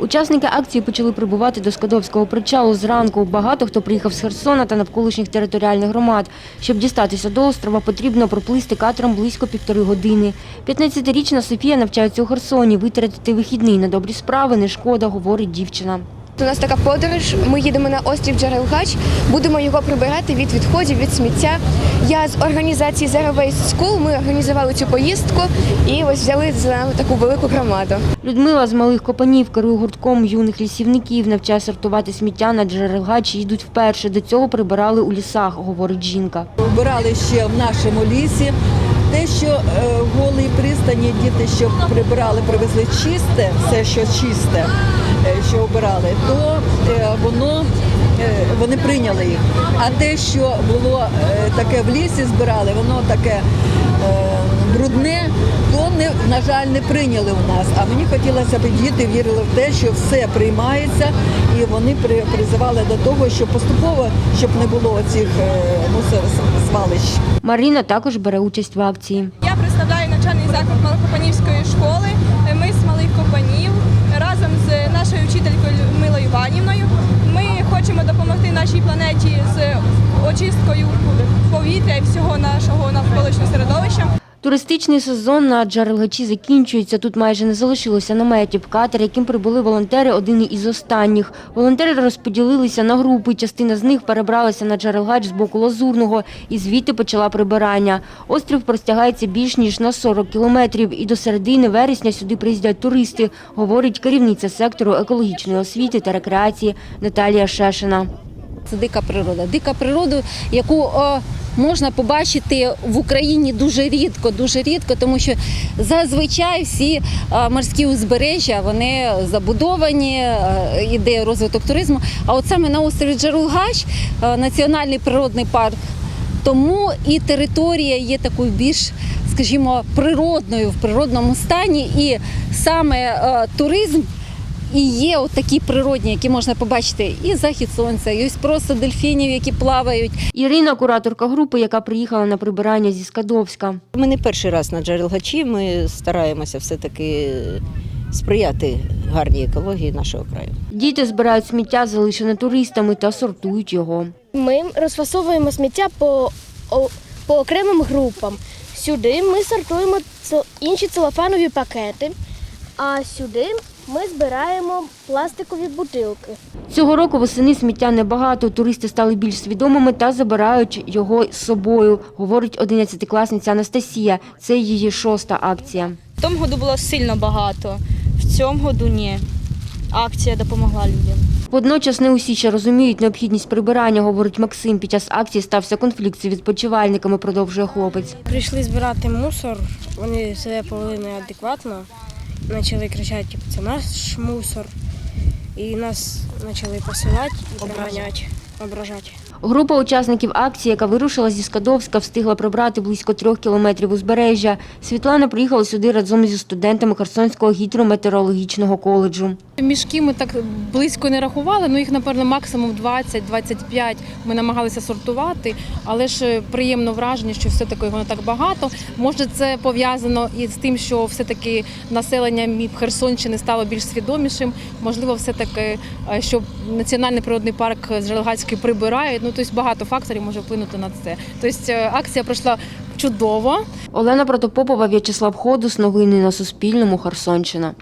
Учасники акції почали прибувати до Скадовського причалу зранку. Багато хто приїхав з Херсона та навколишніх територіальних громад. Щоб дістатися до острова, потрібно проплисти катером близько півтори години. 15-річна Софія навчається у Херсоні. Витратити вихідний на добрі справи не шкода, говорить дівчина. У нас така подорож. Ми їдемо на острів Джерелгач, будемо його прибирати від відходів, від сміття. Я з організації Zero Waste School, Ми організували цю поїздку і ось взяли за нами таку велику громаду. Людмила з малих копанів керує гуртком юних лісівників, навчає сортувати сміття на джерелгачі. Їдуть вперше. До цього прибирали у лісах, говорить жінка. Вбирали ще в нашому лісі. Те, що е, в пристані діти, що прибирали, привезли чисте, все, що чисте, що обирали, то е, воно е, вони прийняли їх. А те, що було е, таке в лісі, збирали, воно таке е, брудне, то не на жаль не прийняли у нас. А мені хотілося б діти вірили в те, що все приймається, і вони при- призивали до того, що поступово, щоб не було цих мусоросвалищ. Марина також бере участь в акції. Я представляю навчальний заклад Малокопанівської школи. Ми з малих копанів всього нашого навколишнього середовища. Туристичний сезон на Джарелгачі закінчується. Тут майже не залишилося наметів. Катер, яким прибули волонтери, один із останніх. Волонтери розподілилися на групи. Частина з них перебралася на Джарелгач з боку Лазурного і звідти почала прибирання. Острів простягається більш ніж на 40 кілометрів. І до середини вересня сюди приїздять туристи, говорить керівниця сектору екологічної освіти та рекреації Наталія Шешина. Це дика природа. Дика природа, яку можна побачити в Україні дуже рідко, дуже рідко, тому що зазвичай всі морські узбережжя вони забудовані, іде розвиток туризму. А от саме на острові Джерелгач, національний природний парк, тому і територія є такою більш, скажімо, природною в природному стані, і саме туризм. І є от такі природні, які можна побачити і захід сонця, і ось просто дельфінів, які плавають. Ірина, кураторка групи, яка приїхала на прибирання зі Скадовська. Ми не перший раз на Джерелгачі. Ми стараємося все-таки сприяти гарній екології нашого краю. Діти збирають сміття, залишене туристами, та сортують його. Ми розфасовуємо сміття по, по окремим групам. Сюди ми сортуємо інші целофанові пакети, а сюди ми збираємо пластикові бутилки. Цього року восени сміття небагато. Туристи стали більш свідомими та забирають його з собою, говорить 11-класниця Анастасія. Це її шоста акція. В тому году було сильно багато, в цьому году ні. Акція допомогла людям. Водночас не усі ще розуміють необхідність прибирання, говорить Максим. Під час акції стався конфлікт з відпочивальниками, продовжує хлопець. Прийшли збирати мусор, вони себе повели неадекватно, почали кричати, типу, це наш мусор. І нас почали посилати і проганяти, ображати. Група учасників акції, яка вирушила зі Скадовська, встигла прибрати близько трьох кілометрів узбережжя. Світлана приїхала сюди разом зі студентами Херсонського гідрометеорологічного коледжу. Мішки ми так близько не рахували, ну їх, напевно, максимум 20-25 ми намагалися сортувати, але ж е, приємно враження, що все-таки воно так багато. Може, це пов'язано і з тим, що все-таки населення Херсонщини стало більш свідомішим. Можливо, все-таки, е, що Національний природний парк Жерлгацький прибирає. Ну, тобто багато факторів може вплинути на це. Тобто е, акція пройшла чудово. Олена Протопопова, В'ячеслав Ходус. Новини на Суспільному. Херсонщина.